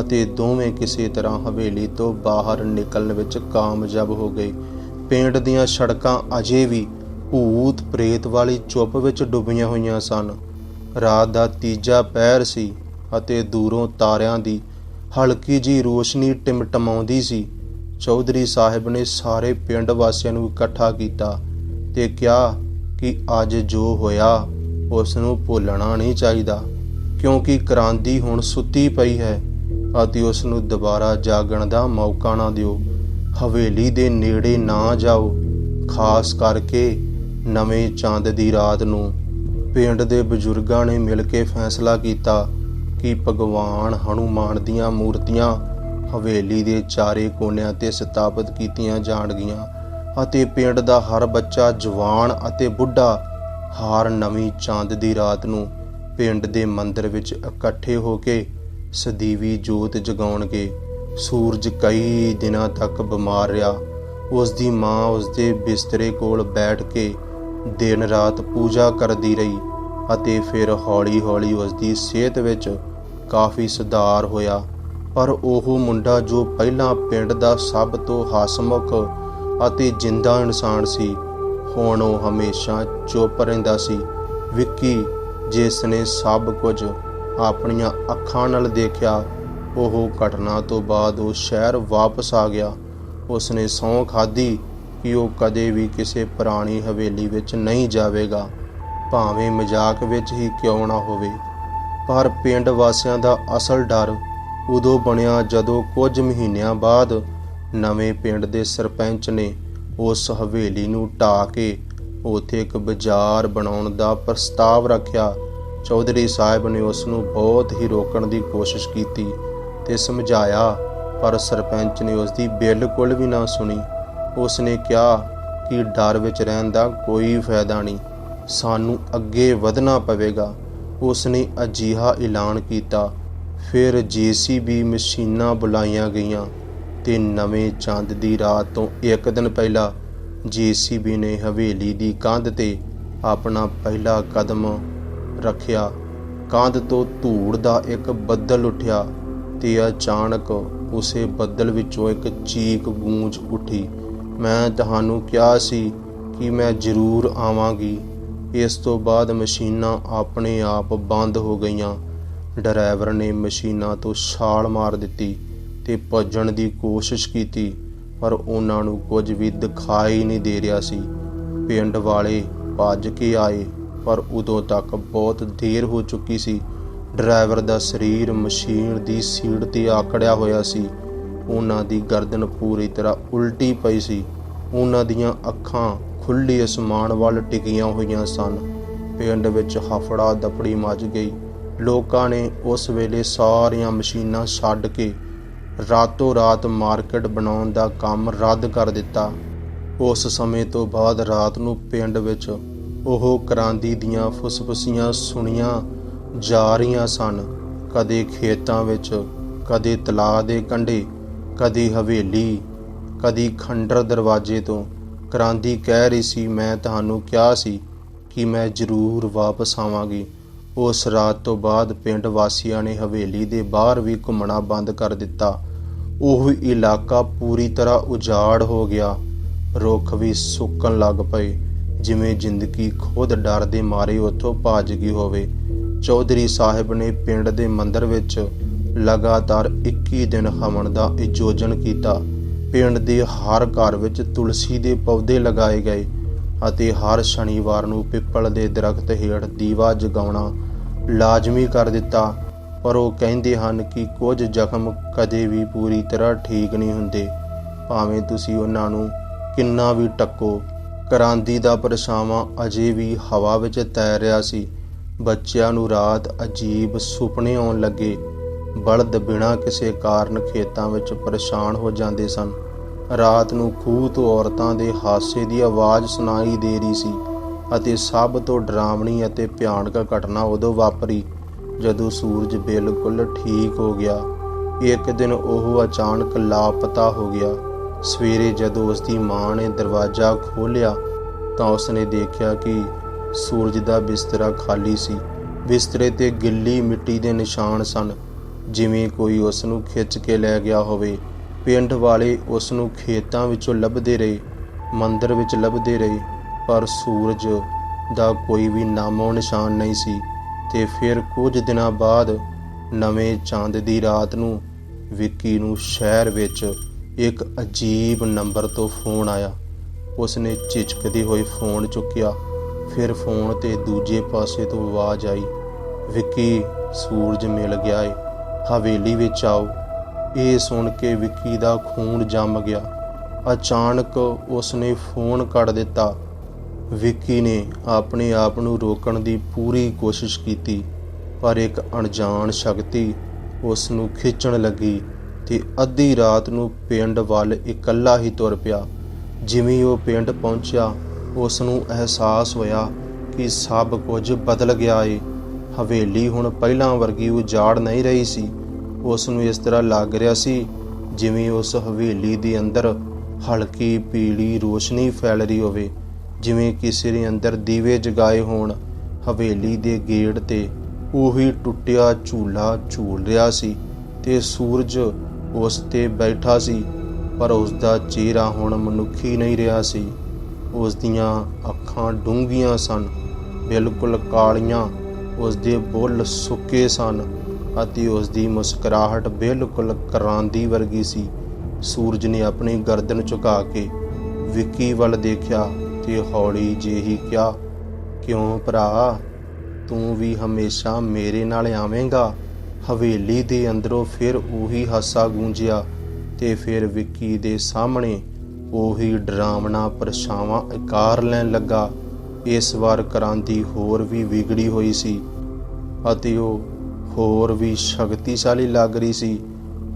ਅਤੇ ਦੋਵੇਂ ਕਿਸੇ ਤਰ੍ਹਾਂ ਹਵੇਲੀ ਤੋਂ ਬਾਹਰ ਨਿਕਲਣ ਵਿੱਚ ਕਾਮਯਾਬ ਹੋ ਗਏ। ਪਿੰਡ ਦੀਆਂ ਸੜਕਾਂ ਅਜੇ ਵੀ ਭੂਤ ਪ੍ਰੇਤ ਵਾਲੀ ਚੁੱਪ ਵਿੱਚ ਡੁੱਬੀਆਂ ਹੋਈਆਂ ਸਨ। ਰਾਤ ਦਾ ਤੀਜਾ ਪਹਿਰ ਸੀ ਅਤੇ ਦੂਰੋਂ ਤਾਰਿਆਂ ਦੀ ਹਲਕੀ ਜੀ ਰੋਸ਼ਨੀ ਟਿਮਟਮਾਉਂਦੀ ਸੀ। ਚੌਧਰੀ ਸਾਹਿਬ ਨੇ ਸਾਰੇ ਪਿੰਡ ਵਾਸੀਆਂ ਨੂੰ ਇਕੱਠਾ ਕੀਤਾ ਤੇ ਕਿਹਾ ਕਿ ਅੱਜ ਜੋ ਹੋਇਆ ਉਸ ਨੂੰ ਭੁੱਲਣਾ ਨਹੀਂ ਚਾਹੀਦਾ, ਕਿਉਂਕਿ ਕ੍ਰਾਂਤੀ ਹੁਣ ਸੁੱਤੀ ਪਈ ਹੈ ਅਤੇ ਉਸ ਨੂੰ ਦੁਬਾਰਾ ਜਾਗਣ ਦਾ ਮੌਕਾ ਨਾ ਦਿਓ। ਹਵੇਲੀ ਦੇ ਨੇੜੇ ਨਾ ਜਾਓ, ਖਾਸ ਕਰਕੇ ਨਵੇਂ ਚੰਦ ਦੀ ਰਾਤ ਨੂੰ। ਪਿੰਡ ਦੇ ਬਜ਼ੁਰਗਾਂ ਨੇ ਮਿਲ ਕੇ ਫੈਸਲਾ ਕੀਤਾ ਕਿ ਭਗਵਾਨ ਹਨੂਮਾਨ ਦੀਆਂ ਮੂਰਤੀਆਂ ਹਵੇਲੀ ਦੇ ਚਾਰੇ ਕੋਨਿਆਂ ਤੇ ਸਥਾਪਿਤ ਕੀਤੀਆਂ ਜਾਣਗੀਆਂ ਅਤੇ ਪਿੰਡ ਦਾ ਹਰ ਬੱਚਾ ਜਵਾਨ ਅਤੇ ਬੁੱਢਾ ਹਾਰ ਨਵੀਂ ਚਾਂਦ ਦੀ ਰਾਤ ਨੂੰ ਪਿੰਡ ਦੇ ਮੰਦਿਰ ਵਿੱਚ ਇਕੱਠੇ ਹੋ ਕੇ ਸਦੀਵੀ ਜੋਤ ਜਗਾਉਣਗੇ। ਸੂਰਜ ਕਈ ਦਿਨਾਂ ਤੱਕ ਬਿਮਾਰ ਰਿਹਾ। ਉਸ ਦੀ ਮਾਂ ਉਸ ਦੇ ਬਿਸਤਰੇ ਕੋਲ ਬੈਠ ਕੇ ਦਿਨ ਰਾਤ ਪੂਜਾ ਕਰਦੀ ਰਹੀ ਅਤੇ ਫਿਰ ਹੌਲੀ-ਹੌਲੀ ਉਸ ਦੀ ਸਿਹਤ ਵਿੱਚ ਕਾਫੀ ਸੁਧਾਰ ਹੋਇਆ। ਪਰ ਉਹ ਮੁੰਡਾ ਜੋ ਪਹਿਲਾਂ ਪਿੰਡ ਦਾ ਸਭ ਤੋਂ ਹਸਮੁਖ ਅਤੇ ਜਿੰਦਾ ਇਨਸਾਨ ਸੀ, ਹੁਣ ਉਹ ਹਮੇਸ਼ਾ ਚੁੱਪ ਰਹਿੰਦਾ ਸੀ। ਵਿੱਕੀ, ਜਿਸ ਨੇ ਸਭ ਕੁਝ ਆਪਣੀਆਂ ਅੱਖਾਂ ਨਾਲ ਦੇਖਿਆ, ਉਹ ਘਟਨਾ ਤੋਂ ਬਾਅਦ ਉਹ ਸ਼ਹਿਰ ਵਾਪਸ ਆ ਗਿਆ। ਉਸਨੇ ਸਹੁੰ ਖਾਧੀ ਕਿ ਉਹ ਕਦੇ ਵੀ ਕਿਸੇ ਪੁਰਾਣੀ ਹਵੇਲੀ ਵਿੱਚ ਨਹੀਂ ਜਾਵੇਗਾ, ਭਾਵੇਂ ਮਜ਼ਾਕ ਵਿੱਚ ਹੀ ਕਿਉਂ ਨਾ ਹੋਵੇ। ਪਰ ਪਿੰਡ ਵਾਸੀਆਂ ਦਾ ਅਸਲ ਡਰ ਉਦੋਂ ਬਣਿਆ ਜਦੋਂ ਕੁਝ ਮਹੀਨਿਆਂ ਬਾਅਦ ਨਵੇਂ ਪਿੰਡ ਦੇ ਸਰਪੰਚ ਨੇ ਉਸ ਹਵੇਲੀ ਨੂੰ ਢਾ ਕੇ ਉੱਥੇ ਇੱਕ ਬਾਜ਼ਾਰ ਬਣਾਉਣ ਦਾ ਪ੍ਰਸਤਾਵ ਰੱਖਿਆ। ਚੌਧਰੀ ਸਾਹਿਬ ਨੇ ਉਸ ਨੂੰ ਬਹੁਤ ਹੀ ਰੋਕਣ ਦੀ ਕੋਸ਼ਿਸ਼ ਕੀਤੀ ਤੇ ਸਮਝਾਇਆ, ਪਰ ਸਰਪੰਚ ਨੇ ਉਸ ਦੀ ਬਿਲਕੁਲ ਵੀ ਨਾ ਸੁਣੀ। ਉਸ ਨੇ ਕਿਹਾ ਕਿ ਡਰ ਵਿੱਚ ਰਹਿਣ ਦਾ ਕੋਈ ਫਾਇਦਾ ਨਹੀਂ। ਸਾਨੂੰ ਅੱਗੇ ਵਧਣਾ ਪਵੇਗਾ। ਉਸ ਨੇ ਅਜੀਹਾ ਐਲਾਨ ਕੀਤਾ। ਫਿਰ ਜੀਸੀਬੀ ਮਸ਼ੀਨਾਂ ਬੁਲਾਈਆਂ ਗਈਆਂ ਤੇ ਨਵੇਂ ਚੰਦ ਦੀ ਰਾਤ ਤੋਂ ਇੱਕ ਦਿਨ ਪਹਿਲਾਂ ਜੀਸੀਬੀ ਨੇ ਹਵੇਲੀ ਦੀ ਕੰਧ ਤੇ ਆਪਣਾ ਪਹਿਲਾ ਕਦਮ ਰੱਖਿਆ। ਕੰਧ ਤੋਂ ਧੂੜ ਦਾ ਇੱਕ ਬੱਦਲ ਉੱਠਿਆ ਤੇ ਅਚਾਨਕ ਉਸੇ ਬੱਦਲ ਵਿੱਚੋਂ ਇੱਕ ਚੀਕ ਗੂੰਜ ਉੱਠੀ। ਮੈਂ ਤੁਹਾਨੂੰ ਕਿਹਾ ਸੀ ਕਿ ਮੈਂ ਜ਼ਰੂਰ ਆਵਾਂਗੀ। ਇਸ ਤੋਂ ਬਾਅਦ ਮਸ਼ੀਨਾਂ ਆਪਣੇ ਆਪ ਬੰਦ ਹੋ ਗਈਆਂ। ਡਰਾਈਵਰ ਨੇ ਮਸ਼ੀਨਾਂ ਤੋਂ ਛਾਲ ਮਾਰ ਦਿੱਤੀ ਤੇ ਭੱਜਣ ਦੀ ਕੋਸ਼ਿਸ਼ ਕੀਤੀ, ਪਰ ਉਹਨਾਂ ਨੂੰ ਕੁਝ ਵੀ ਦਿਖਾਈ ਨਹੀਂ ਦੇ ਰਿਹਾ ਸੀ। ਪਿੰਡ ਵਾਲੇ ਭੱਜ ਕੇ ਆਏ, ਪਰ ਉਦੋਂ ਤੱਕ ਬਹੁਤ ਦੇਰ ਹੋ ਚੁੱਕੀ ਸੀ। ਡਰਾਈਵਰ ਦਾ ਸਰੀਰ ਮਸ਼ੀਨ ਦੀ ਸੀਟ ਤੇ ਆਕੜਿਆ ਹੋਇਆ ਸੀ। ਉਹਨਾਂ ਦੀ ਗਰਦਨ ਪੂਰੀ ਤਰ੍ਹਾਂ ਉਲਟੀ ਪਈ ਸੀ। ਉਹਨਾਂ ਦੀਆਂ ਅੱਖਾਂ ਖੁੱਲੀ ਅਸਮਾਨ ਵੱਲ ਟਿਕੀਆਂ ਹੋਈਆਂ ਸਨ। ਪਿੰਡ ਵਿੱਚ ਹਫੜਾ ਦਫੜੀ ਮਚ ਗਈ। ਲੋਕਾਂ ਨੇ ਉਸ ਵੇਲੇ ਸਾਰੀਆਂ ਮਸ਼ੀਨਾਂ ਛੱਡ ਕੇ ਰਾਤੋਂ ਰਾਤ ਮਾਰਕੀਟ ਬਣਾਉਣ ਦਾ ਕੰਮ ਰੱਦ ਕਰ ਦਿੱਤਾ। ਉਸ ਸਮੇਂ ਤੋਂ ਬਾਅਦ ਰਾਤ ਨੂੰ ਪਿੰਡ ਵਿੱਚ ਉਹ ਕ੍ਰਾਂਤੀ ਦੀਆਂ ਫੁਸਫੁਸੀਆਂ ਸੁਣੀਆਂ ਜਾ ਰਹੀਆਂ ਸਨ। ਕਦੇ ਖੇਤਾਂ ਵਿੱਚ, ਕਦੇ ਤਲਾਅ ਦੇ ਕੰਢੇ ਕਦੀ ਹਵੇਲੀ, ਕਦੀ ਖੰਡਰ ਦਰਵਾਜ਼ੇ ਤੋਂ। ਕ੍ਰਾਂਤੀ ਕਹਿ ਰਹੀ ਸੀ, ਮੈਂ ਤੁਹਾਨੂੰ ਕਿਹਾ ਸੀ ਕਿ ਮੈਂ ਜ਼ਰੂਰ ਵਾਪਸ ਆਵਾਂਗੀ। ਉਸ ਰਾਤ ਤੋਂ ਬਾਅਦ ਪਿੰਡ ਵਾਸੀਆਂ ਨੇ ਹਵੇਲੀ ਦੇ ਬਾਹਰ ਵੀ ਘੁੰਮਣਾ ਬੰਦ ਕਰ ਦਿੱਤਾ। ਉਹ ਇਲਾਕਾ ਪੂਰੀ ਤਰ੍ਹਾਂ ਉਜਾੜ ਹੋ ਗਿਆ। ਰੁੱਖ ਵੀ ਸੁੱਕਣ ਲੱਗ ਪਏ। ਜਿਵੇਂ ਜ਼ਿੰਦਗੀ ਖੁਦ ਡਰ ਦੇ ਮਾਰੇ ਉੱਥੋਂ ਭੱਜ ਗਈ ਹੋਵੇ। ਚੌਧਰੀ ਸਾਹਿਬ ਨੇ ਪਿੰਡ ਦੇ ਮੰਦਰ ਵਿੱਚ ਲਗਾਤਾਰ 21 ਦਿਨ ਹਵਨ ਦਾ ਆਯੋਜਨ ਕੀਤਾ। ਪਿੰਡ ਦੇ ਹਰ ਘਰ ਵਿੱਚ ਤੁਲਸੀ ਦੇ ਪੌਦੇ ਲਗਾਏ ਗਏ ਅਤੇ ਹਰ ਸ਼ਨੀਵਾਰ ਨੂੰ ਪਿੱਪਲ ਦੇ ਦਰਖਤ ਹੇਠ ਦੀਵਾ ਜਗਾਉਣਾ ਲਾਜ਼ਮੀ ਕਰ ਦਿੱਤਾ। ਪਰ ਉਹ ਕਹਿੰਦੇ ਹਨ ਕਿ ਕੁਝ ਜ਼ਖਮ ਕਦੇ ਵੀ ਪੂਰੀ ਤਰ੍ਹਾਂ ਠੀਕ ਨਹੀਂ ਹੁੰਦੇ। ਭਾਵੇਂ ਤੁਸੀਂ ਉਹਨਾਂ ਨੂੰ ਕਿੰਨਾ ਵੀ ਟੱਕੋ, ਕ੍ਰਾਂਤੀ ਦਾ ਪਰਛਾਵਾਂ ਅਜੇ ਵੀ ਹਵਾ ਵਿੱਚ ਤੈਰ ਰਿਹਾ ਸੀ। ਬੱਚਿਆਂ ਨੂੰ ਰਾਤ ਅਜੀਬ ਸੁਪਨੇ ਆਉਣ ਲੱਗੇ। ਬਲਦ ਬਿਨਾਂ ਕਿਸੇ ਕਾਰਨ ਖੇਤਾਂ ਵਿੱਚ ਪਰੇਸ਼ਾਨ ਹੋ ਜਾਂਦੇ ਸਨ। ਰਾਤ ਨੂੰ ਖੂਹ ਤੋਂ ਔਰਤਾਂ ਦੇ ਹਾਸੇ ਦੀ ਆਵਾਜ਼ ਸੁਣਾਈ ਦੇ ਰਹੀ ਸੀ ਅਤੇ ਸਭ ਤੋਂ ਡਰਾਵਣੀ ਅਤੇ ਭਿਆਨਕ ਘਟਨਾ ਉਦੋਂ ਵਾਪਰੀ, ਜਦੋਂ ਸੂਰਜ ਬਿਲਕੁਲ ਠੀਕ ਹੋ ਗਿਆ। ਇੱਕ ਦਿਨ ਉਹ ਅਚਾਨਕ ਲਾਪਤਾ ਹੋ ਗਿਆ। ਸਵੇਰੇ ਜਦੋਂ ਉਸ ਦੀ ਮਾਂ ਨੇ ਦਰਵਾਜ਼ਾ ਖੋਲ੍ਹਿਆ, ਤਾਂ ਉਸਨੇ ਦੇਖਿਆ ਕਿ ਸੂਰਜ ਦਾ ਬਿਸਤਰਾ ਖਾਲੀ ਸੀ। ਬਿਸਤਰੇ ਤੇ ਗਿੱਲੀ ਮਿੱਟੀ ਦੇ ਨਿਸ਼ਾਨ ਸਨ। ਜਿਵੇਂ ਕੋਈ ਉਸ ਨੂੰ ਖਿੱਚ ਕੇ ਲੈ ਗਿਆ ਹੋਵੇ, ਪਿੰਡ ਵਾਲੇ ਉਸ ਨੂੰ ਖੇਤਾਂ ਵਿੱਚੋਂ ਲੱਭਦੇ ਰਹੇ, ਮੰਦਰ ਵਿੱਚ ਲੱਭਦੇ ਰਹੇ, ਪਰ ਸੂਰਜ ਦਾ ਕੋਈ ਵੀ ਨਾਮੋ ਨਿਸ਼ਾਨ ਨਹੀਂ ਸੀ ਤੇ ਫਿਰ ਕੁਝ ਦਿਨਾਂ ਬਾਅਦ ਨਵੇਂ ਚਾਂਦ ਦੀ ਰਾਤ ਨੂੰ ਵਿੱਕੀ ਨੂੰ ਸ਼ਹਿਰ ਵਿੱਚ ਇੱਕ ਅਜੀਬ ਨੰਬਰ ਤੋਂ ਫੋਨ ਆਇਆ। ਉਸਨੇ ਝਿਜਕਦੇ ਹੋਈ ਫੋਨ ਚੁੱਕਿਆ, ਫਿਰ ਫੋਨ ਤੇ ਦੂਜੇ ਪਾਸੇ ਤੋਂ ਆਵਾਜ਼ ਆਈ, ਵਿੱਕੀ, ਸੂਰਜ ਮਿਲ ਗਿਆ ਏ। ਹਵੇਲੀ ਵਿੱਚ ਆਓ। ਇਹ ਸੁਣ ਕੇ ਵਿੱਕੀ ਦਾ ਖੂਨ ਜੰਮ ਗਿਆ। ਅਚਾਨਕ ਉਸਨੇ ਫੋਨ ਕੱਢ ਦਿੱਤਾ। ਵਿੱਕੀ ਨੇ ਆਪਣੇ ਆਪ ਨੂੰ ਰੋਕਣ ਦੀ ਪੂਰੀ ਕੋਸ਼ਿਸ਼ ਕੀਤੀ, ਪਰ ਇੱਕ ਅਣਜਾਣ ਸ਼ਕਤੀ ਉਸ ਨੂੰ ਖਿੱਚਣ ਲੱਗੀ ਤੇ ਅੱਧੀ ਰਾਤ ਨੂੰ ਪਿੰਡ ਵੱਲ ਇਕੱਲਾ ਹੀ ਤੁਰ ਪਿਆ। ਜਿਵੇਂ ਉਹ ਪਿੰਡ ਪਹੁੰਚਿਆ ਉਸ ਨੂੰ ਅਹਿਸਾਸ ਹੋਇਆ ਕਿ ਸਭ ਕੁਝ ਬਦਲ ਗਿਆ ਏ। ਹਵੇਲੀ ਹੁਣ ਪਹਿਲਾਂ ਵਰਗੀ ਉਜਾੜ ਨਹੀਂ ਰਹੀ ਸੀ। ਉਸ ਨੂੰ ਇਸ ਤਰ੍ਹਾਂ ਲੱਗ ਰਿਹਾ ਸੀ ਜਿਵੇਂ ਉਸ ਹਵੇਲੀ ਦੇ ਅੰਦਰ ਹਲਕੀ ਪੀਲੀ ਰੋਸ਼ਨੀ ਫੈਲ ਰਹੀ ਹੋਵੇ, ਜਿਵੇਂ ਕਿਸੇ ਨੇ ਅੰਦਰ ਦੀਵੇ ਜਗਾਏ ਹੋਣ। ਹਵੇਲੀ ਦੇ ਗੇਟ ਤੇ ਉਹੀ ਟੁੱਟਿਆ ਝੂਲਾ ਝੂਲ ਰਿਹਾ ਸੀ ਤੇ ਸੂਰਜ ਉਸ ਤੇ ਬੈਠਾ ਸੀ, ਪਰ ਉਸ ਦਾ ਚਿਹਰਾ ਹੁਣ ਮਨੁੱਖੀ ਨਹੀਂ ਰਿਹਾ ਸੀ। ਉਸ ਦੀਆਂ ਅੱਖਾਂ ਡੂੰਘੀਆਂ ਸਨ, ਬਿਲਕੁਲ ਕਾਲੀਆਂ ਉਸ ਦੇ ਬੁੱਲ ਸੁੱਕੇ ਸਨ ਅਤੇ ਉਸ ਦੀ ਮੁਸਕਰਾਹਟ ਬਿਲਕੁਲ ਕਰਾਂਦੀ ਵਰਗੀ ਸੀ। ਸੂਰਜ ਨੇ ਆਪਣੀ ਗਰਦਨ ਝੁਕਾ ਕੇ ਵਿੱਕੀ ਵੱਲ ਦੇਖਿਆ ਤੇ ਹੌਲੀ ਜਿਹੀ ਕਿਹਾ, ਕਿਉਂ ਭਰਾ? ਤੂੰ ਵੀ ਹਮੇਸ਼ਾ ਮੇਰੇ ਨਾਲ ਆਵੇਂਗਾ। ਹਵੇਲੀ ਦੇ ਅੰਦਰੋਂ ਫਿਰ ਉਹੀ ਹਾਸਾ ਗੂੰਜਿਆ ਤੇ ਫਿਰ ਵਿੱਕੀ ਦੇ ਸਾਹਮਣੇ ਉਹੀ ਡਰਾਵਣਾ ਪਰਛਾਵਾਂ ਆਕਾਰ ਲੈਣ ਲੱਗਾ। ਇਸ ਵਾਰ ਕ੍ਰਾਂਤੀ ਹੋਰ ਵੀ ਵਿਗੜੀ ਹੋਈ ਸੀ ਅਤੇ ਉਹ ਹੋਰ ਵੀ ਸ਼ਕਤੀਸ਼ਾਲੀ ਲੱਗ ਰਹੀ ਸੀ।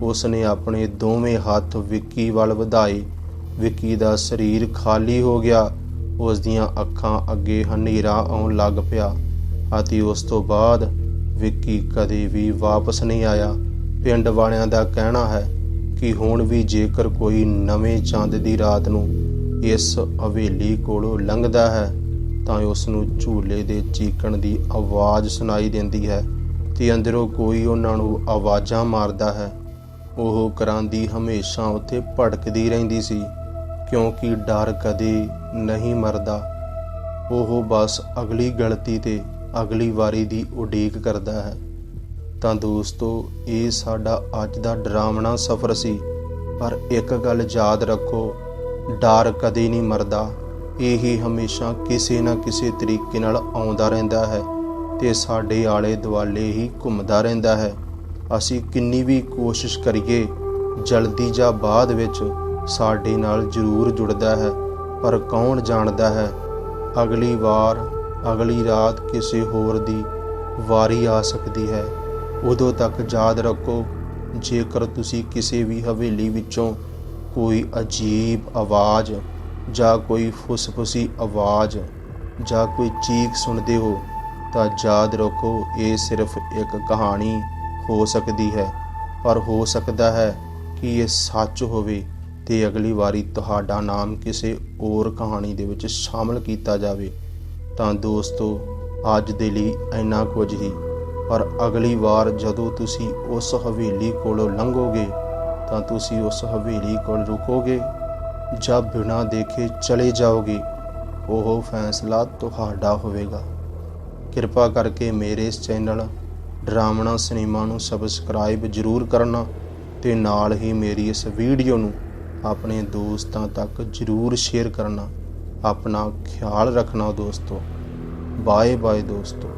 ਉਸ ਨੇ ਆਪਣੇ ਦੋਵੇਂ ਹੱਥ ਵਿੱਕੀ ਵੱਲ ਵਧਾਏ। ਵਿੱਕੀ ਦਾ ਸਰੀਰ ਖਾਲੀ ਹੋ ਗਿਆ। ਉਸ ਦੀਆਂ ਅੱਖਾਂ ਅੱਗੇ ਹਨੇਰਾ ਆਉਣ ਲੱਗ ਪਿਆ ਅਤੇ ਉਸ ਤੋਂ ਬਾਅਦ ਵਿੱਕੀ ਕਦੇ ਵੀ ਵਾਪਸ ਨਹੀਂ ਆਇਆ। ਪਿੰਡ ਵਾਲਿਆਂ ਦਾ ਕਹਿਣਾ ਹੈ ਕਿ ਹੁਣ ਵੀ ਜੇਕਰ ਕੋਈ ਨਵੇਂ ਚੰਦ ਦੀ ਰਾਤ ਨੂੰ ਇਸ ਹਵੇਲੀ ਕੋਲੋਂ ਲੰਘਦਾ ਹੈ ਤਾਂ ਉਸ ਨੂੰ ਝੂਲੇ ਦੇ ਚੀਕਣ ਦੀ ਆਵਾਜ਼ ਸੁਣਾਈ ਦਿੰਦੀ ਹੈ ਤੇ ਅੰਦਰੋਂ ਕੋਈ ਉਹਨਾਂ ਨੂੰ ਆਵਾਜ਼ਾਂ ਮਾਰਦਾ ਹੈ। ਉਹ ਕਰਾਂਦੀ ਹਮੇਸ਼ਾ ਉੱਥੇ ਭੜਕਦੀ ਰਹਿੰਦੀ ਸੀ, ਕਿਉਂਕਿ ਡਰ ਕਦੇ ਨਹੀਂ ਮਰਦਾ। ਉਹ ਬਸ ਅਗਲੀ ਗਲਤੀ ਤੇ ਅਗਲੀ ਵਾਰੀ ਦੀ ਉਡੀਕ ਕਰਦਾ ਹੈ। ਤਾਂ ਦੋਸਤੋ, ਇਹ ਸਾਡਾ ਅੱਜ ਦਾ ਡਰਾਵਣਾ ਸਫ਼ਰ ਸੀ, ਪਰ ਇੱਕ ਗੱਲ ਯਾਦ ਰੱਖੋ, ਡਰ ਕਦੇ ਨਹੀਂ ਮਰਦਾ। ਇਹ ਹਮੇਸ਼ਾ ਕਿਸੇ ਨਾ ਕਿਸੇ ਤਰੀਕੇ ਨਾਲ ਆਉਂਦਾ ਰਹਿੰਦਾ ਹੈ ਤੇ ਸਾਡੇ ਆਲੇ ਦੁਆਲੇ ਹੀ ਘੁੰਮਦਾ ਰਹਿੰਦਾ ਹੈ। ਅਸੀਂ ਕਿੰਨੀ ਵੀ ਕੋਸ਼ਿਸ਼ ਕਰੀਏ, ਜਲਦੀ ਜਾਂ ਬਾਅਦ ਵਿੱਚ ਸਾਡੇ ਨਾਲ ਜ਼ਰੂਰ ਜੁੜਦਾ ਹੈ, ਪਰ ਕੌਣ ਜਾਣਦਾ ਹੈ? ਅਗਲੀ ਵਾਰ, ਅਗਲੀ ਰਾਤ ਕਿਸੇ ਹੋਰ ਦੀ ਵਾਰੀ ਆ ਸਕਦੀ ਹੈ। ਉਦੋਂ ਤੱਕ ਯਾਦ ਰੱਖੋ, ਜੇਕਰ ਤੁਸੀਂ ਕਿਸੇ ਵੀ ਹਵੇਲੀ ਵਿੱਚੋਂ ਕੋਈ ਅਜੀਬ ਆਵਾਜ਼ ਜਾਂ ਕੋਈ ਫੁਸਫੁਸੀ ਆਵਾਜ਼ ਜਾਂ ਕੋਈ ਚੀਕ ਸੁਣਦੇ ਹੋ ਤਾਂ ਯਾਦ ਰੱਖੋ, ਇਹ ਸਿਰਫ ਇੱਕ ਕਹਾਣੀ ਹੋ ਸਕਦੀ ਹੈ। ਪਰ ਹੋ ਸਕਦਾ ਹੈ ਕਿ ਇਹ ਸੱਚ ਹੋਵੇ ਤੇ ਅਗਲੀ ਵਾਰੀ ਤੁਹਾਡਾ ਨਾਮ ਕਿਸੇ ਹੋਰ ਕਹਾਣੀ ਦੇ ਵਿੱਚ ਸ਼ਾਮਲ ਕੀਤਾ ਜਾਵੇ। ਤਾਂ ਦੋਸਤੋ, ਅੱਜ ਦੇ ਲਈ ਇੰਨਾ ਕੁਝ ਹੀ। ਪਰ ਅਗਲੀ ਵਾਰ ਜਦੋਂ ਤੁਸੀਂ ਉਸ ਹਵੇਲੀ ਕੋਲੋਂ ਲੰਘੋਗੇ, ਤਾਂ ਤੁਸੀਂ ਉਸ ਹਵੇਲੀ ਕੋਲ ਰੁਕੋਗੇ। ਜਾਂ ਬਿਨਾਂ ਦੇਖੇ ਚਲੇ ਜਾਓਗੇ, ਉਹ ਫੈਸਲਾ ਤੁਹਾਡਾ ਹੋਵੇਗਾ। ਕਿਰਪਾ ਕਰਕੇ ਮੇਰੇ ਇਸ ਚੈਨਲ ਡਰਾਮਣਾ ਸਿਨੇਮਾ ਨੂੰ ਸਬਸਕ੍ਰਾਈਬ ਜ਼ਰੂਰ ਕਰਨਾ ਤੇ ਨਾਲ ਹੀ ਮੇਰੀ ਇਸ ਵੀਡੀਓ ਨੂੰ ਆਪਣੇ ਦੋਸਤਾਂ ਤੱਕ ਜ਼ਰੂਰ ਸ਼ੇਅਰ ਕਰਨਾ। ਆਪਣਾ ਖਿਆਲ ਰੱਖਣਾ ਦੋਸਤੋ। ਬਾਏ ਬਾਏ ਦੋਸਤੋ।